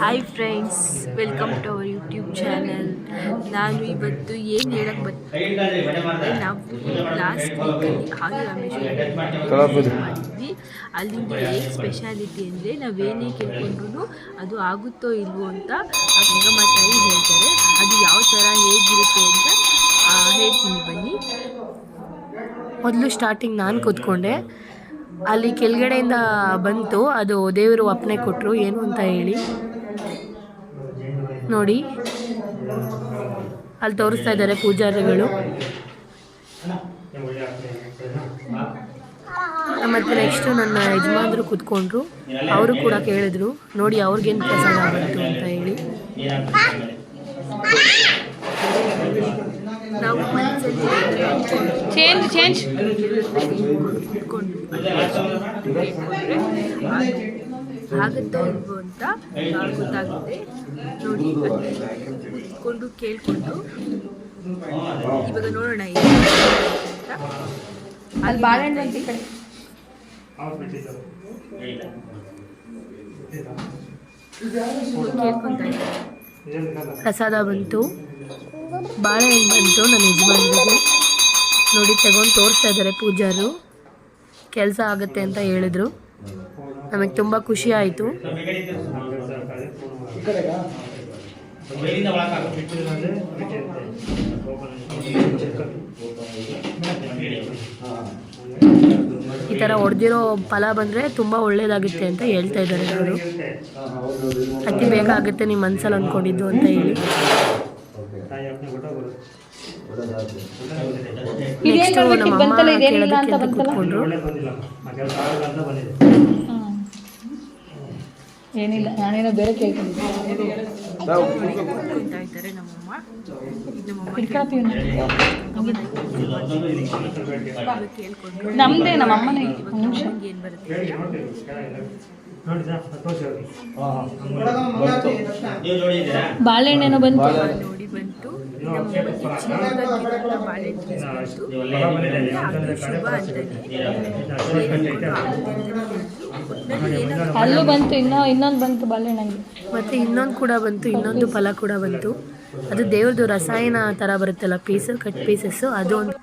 Hi friends welcome to our YouTube channel ನಾನು ಇವತ್ತು ಏನು ಹೇಳಕ್ಕೆ ಬರ್ತೀನಿ ನಾವು ಲಾಸ್ಟ್ ವೀಕಲ್ಲಿ ಹಾಗೆ ರಾಮೇಶ್ವರ ಮಾಡಿದ್ವಿ. ಅಲ್ಲಿಂದ ಏನು ಸ್ಪೆಷಾಲಿಟಿ ಅಂದರೆ ನಾವೇನೇ ಕೇಳ್ಕೊಂಡ್ರು ಅದು ಆಗುತ್ತೋ ಇಲ್ವೋ ಅಂತ ಆ ಗಂಗಮ್ಮ ತಾಯಿ ಹೇಳ್ತಾರೆ. ಅದು ಯಾವ ಥರ ಹೇಗಿರುತ್ತೆ ಅಂತ ಹೇಳ್ತೀನಿ ಬನ್ನಿ. ಮೊದಲು ಸ್ಟಾರ್ಟಿಂಗ್ ನಾನು ಕೂತ್ಕೊಂಡೆ. ಅಲ್ಲಿ ಕೆಳಗಡೆಯಿಂದ ಬಂತು. ಅದು ದೇವರು ಒಪ್ಪನೆ ಕೊಟ್ಟರು ಏನು ಅಂತ ಹೇಳಿ. ನೋಡಿ. ಅಲ್ಲಿ ತೋರಿಸ್ತಾ ಇದ್ದಾರೆ ಪೂಜಾರಿಗಳು. ಮತ್ತು ನೆಕ್ಸ್ಟು ನನ್ನ ಯಜಮಾನರು ಕೂತ್ಕೊಂಡ್ರು. ಅವರು ಕೂಡ ಕೇಳಿದ್ರು. ನೋಡಿ, ಅವ್ರಿಗೇನು ಪ್ರಸಾದ ಬಂತು ಅಂತ ಹೇಳಿ. ನಾವು ಚೇಂಜ್ ಚೇಂಜ್ ಆಗುತ್ತೆ ಇಲ್ವೋ ಅಂತ ಗೊತ್ತಾಗುತ್ತೆ. ನೋಡಿ ಕುತ್ಕೊಂಡು ಕೇಳ್ಕೊಂಡು ಇವಾಗ ನೋಡೋಣ. ಅಲ್ಲಿ ಬಾಳೆಹಣ್ಣು ಅಂತ ಈ ಕಡೆ. ಪ್ರಸಾದ ಬಂತು. ಬಾಳೆಹಣ್ಣು ಬಂತು ನನ್ನ ಯಜಮಾನ್ರಿಗೆ. ನೋಡಿ, ತಗೊಂಡು ತೋರಿಸ್ತಾ ಇದ್ದಾರೆ ಪೂಜಾರು. ಕೆಲಸ ಆಗುತ್ತೆ ಅಂತ ಹೇಳಿದರು. ನಮಗೆ ತುಂಬ ಖುಷಿ ಆಯಿತು. ಈ ಥರ ಹೊಡೆದಿರೋ ಫಲ ಬಂದರೆ ತುಂಬ ಒಳ್ಳೇದಾಗುತ್ತೆ ಅಂತ ಹೇಳ್ತಾ ಇದ್ದಾರೆ ಅವರು ಅತಿ ಬೇಗ ಆಗುತ್ತೆ ನಿಮ್ಮ ಮನಸ್ಸಲ್ಲಿ ಅಂದ್ಕೊಂಡಿದ್ದು ಅಂತ ಹೇಳಿ. ನೆಕ್ಸ್ಟು? ನಮ್ಮ ಅಮ್ಮ ಕೇಳೋದಕ್ಕೆ ಅಂತ? ಕೂತ್ಕೊಂಡ್ರು. ಏನಿಲ್ಲ ನಾನೇನೋ ಬೇರೆ ಕೇಳ್ಕೊಂಡಿದ್ದೆ. ನಮ್ದೇ ನಮ್ಮ ಅಮ್ಮನೇ. ನಿಮಿಷ. ಏನು ಬರುತ್ತೆ ಬಾಳೆಹಣ್ಣೇನೋ ಬಂತು. ಶುಭ ಅಲ್ಲೂ ಬಂತು ಇನ್ನೂ ಇನ್ನೊಂದು ಬಂತು ಬಾಳೆಹಣ್ಣಂಗೆ ಮತ್ತೆ ಇನ್ನೊಂದು ಕೂಡ ಬಂತು ಇನ್ನೊಂದು ಫಲ ಕೂಡ ಬಂತು. ಅದು ದೇವ್ರದ್ದು ರಸಾಯನ ಥರ ಬರುತ್ತಲ್ಲ ಪೀಸು ಕಟ್ ಪೀಸಸ್ಸು ಅದು ಒಂದು